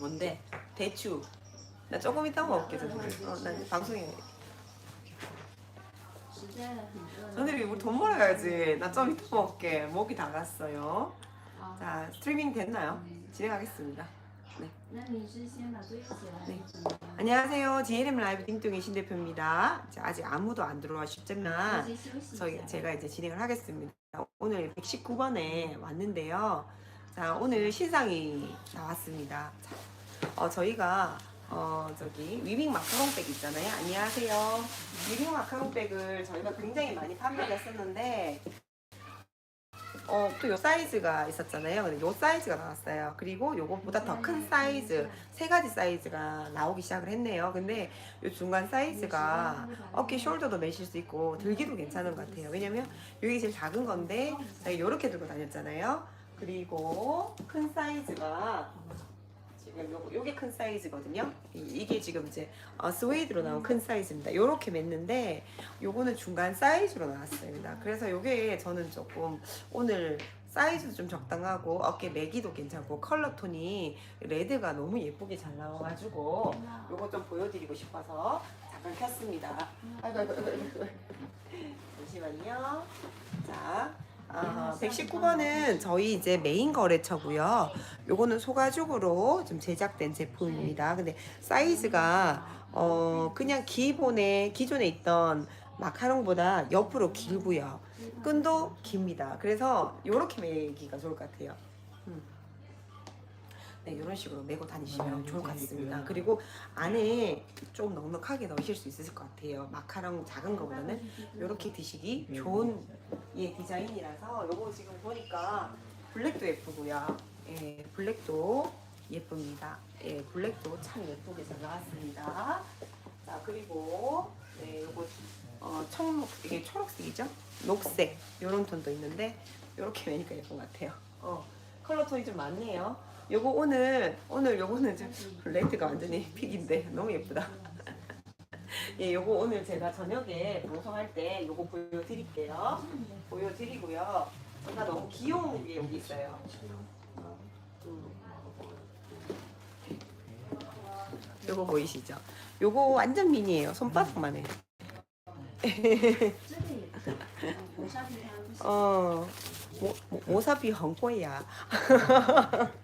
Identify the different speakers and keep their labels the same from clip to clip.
Speaker 1: 뭔데? 대추. 나 조금 이따 먹을게. 어, 나 방송에. 선생님 우리 돈 벌어야지. 나 좀 이따 먹을게. 목이 다 갔어요. 자 스트리밍 됐나요? 진행하겠습니다.
Speaker 2: 네. 네.
Speaker 1: 안녕하세요. GLM 라이브 띵뚱이 신 대표입니다. 아직 아무도 안 들어와셨지만 저희 제가 이제 진행을 하겠습니다. 오늘 119번에 왔는데요. 자 오늘 신상이 나왔습니다. 자, 어, 저희가 어, 저기 위빙 마카롱백 있잖아요. 안녕하세요. 위빙 마카롱백을 저희가 굉장히 많이 판매를 했었는데 어, 또 요 사이즈가 있었잖아요. 근데 요 사이즈가 나왔어요. 그리고 요거보다 더 큰 사이즈, 세 가지 사이즈가 나오기 시작을 했네요. 근데 요 중간 사이즈가 어깨 숄더도 매실 수 있고 들기도 괜찮은 것 같아요. 왜냐면 여기 제일 작은 건데 제가 이렇게 들고 다녔잖아요. 그리고 큰 사이즈가 지금 요거 요게 큰 사이즈거든요. 이- 이게 지금 이제 어, 스웨이드로 나온 큰 사이즈입니다. 요렇게 맸는데 요거는 중간 사이즈로 나왔습니다. 그래서 요게 저는 조금 오늘 사이즈도 좀 적당하고 어깨 매기도 괜찮고 컬러 톤이 레드가 너무 예쁘게 잘 나와가지고 요거 좀 보여드리고 싶어서 잠깐 켰습니다. 아이고, 아이고, 아이고, 아이고. 잠시만요. 자, 아, 119번은 저희 이제 메인 거래처고요. 요거는 소가죽으로 좀 제작된 제품입니다. 근데 사이즈가 어 그냥 기본에 기존에 있던 마카롱보다 옆으로 길고요. 끈도 깁니다. 그래서 요렇게 매기가 좋을 것 같아요. 음. 네, 이런 식으로 메고 다니시면 좋을 것 같습니다. 그리고 안에 좀 넉넉하게 넣으실 수 있을 것 같아요. 마카롱 작은 거보다는 이렇게 드시기 좋은 예, 디자인이라서 요거 지금 보니까 블랙도 예쁘고요. 예, 블랙도 예쁩니다. 예, 블랙도 참 예쁘게 잘 나왔습니다. 자, 그리고 네, 요거 어, 청록 이게 초록색이죠? 녹색 요런 톤도 있는데 요렇게 매니까 예쁜 것 같아요. 어, 컬러 톤이 좀 많네요. 요거 오늘 오늘 요거는 지금 레이트가 완전히 픽인데 너무 예쁘다. 예, 요거 오늘 제가 저녁에 방송할 때 요거 보여드릴게요. 보여드리고요. 뭔가 너무 귀여운 게 여기 있어요. 음. 요거 보이시죠? 요거 완전 미니예요. 손바닥만 해. 어, 모, 모사비 헝꼬야.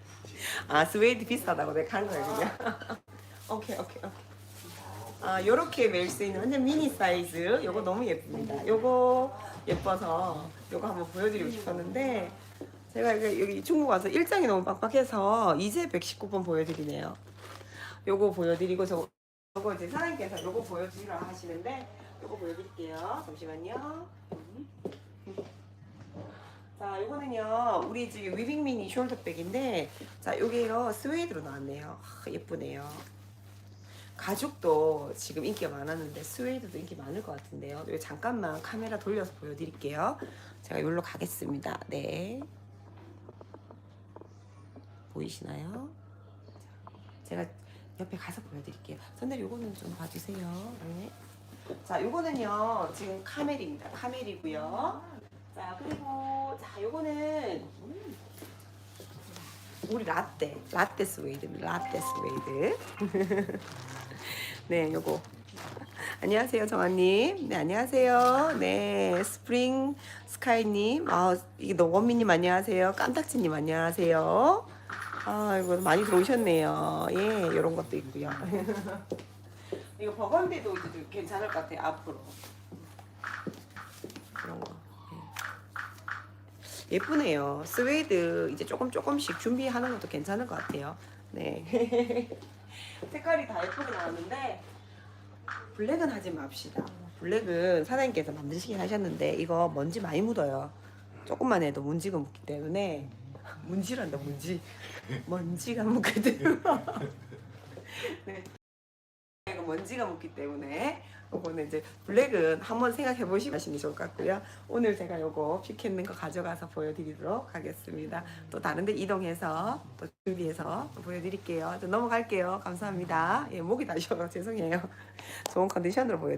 Speaker 1: 아, 스웨이드 비싸다고 내가 한 거야, 그냥. 오케이, 오케이, 오케이. 아, 요렇게 멜수 있는 완전 미니 사이즈. 요거 너무 예쁩니다. 요거 예뻐서 요거 한번 보여드리고 싶었는데, 제가 여기 중국 와서 일정이 너무 빡빡해서 이제 119번 보여드리네요. 요거 보여드리고, 저, 요거 이제 사장님께서 요거 보여주라 하시는데, 요거 보여드릴게요. 잠시만요. 음. 자, 요거는요, 우리 지금 위빙 미니 숄더백인데, 자, 요게요, 스웨이드로 나왔네요. 아, 예쁘네요. 가죽도 지금 인기가 많았는데, 스웨이드도 인기 많을 것 같은데요. 요 잠깐만 카메라 돌려서 보여드릴게요. 제가 여기로 가겠습니다. 네. 보이시나요? 제가 옆에 가서 보여드릴게요. 선생님, 요거는 좀 봐주세요. 네. 자, 요거는요, 지금 카멜입니다. 카멜이고요. 자 그리고 자 요거는 음, 우리 라떼 라떼 스웨이드입니다 라떼 스웨이드. 네 요거. 안녕하세요 정아님. 네 안녕하세요. 네 스프링 스카이님. 아 이게 너원미님 안녕하세요. 깜딱지님 안녕하세요. 아 이거 많이 들어오셨네요. 예 이런 것도 있고요. 이거 버건디도 이제 좀 괜찮을 것 같아요 앞으로. 이런 거 예쁘네요. 스웨이드 이제 조금 조금씩 준비하는 것도 괜찮을 것 같아요. 네. 색깔이 다 예쁘게 나왔는데 블랙은 하지 맙시다. 블랙은 사장님께서 만드시긴 하셨는데 이거 먼지 많이 묻어요. 조금만 해도 문지가 묻기 때문에 문지란다 문지 먼지가 묻거든. 네. 먼지가 묻기 때문에 요거는 이제 블랙은 한번 생각해 게 좋을 것 같고요. 오늘 제가 요거 픽했는 거 가져가서 보여드리도록 하겠습니다. 또 다른데 이동해서 또 준비해서 또 보여드릴게요. 또 넘어갈게요. 감사합니다. 예, 목이 다셔서 죄송해요. 좋은 컨디션으로 보여드릴게요.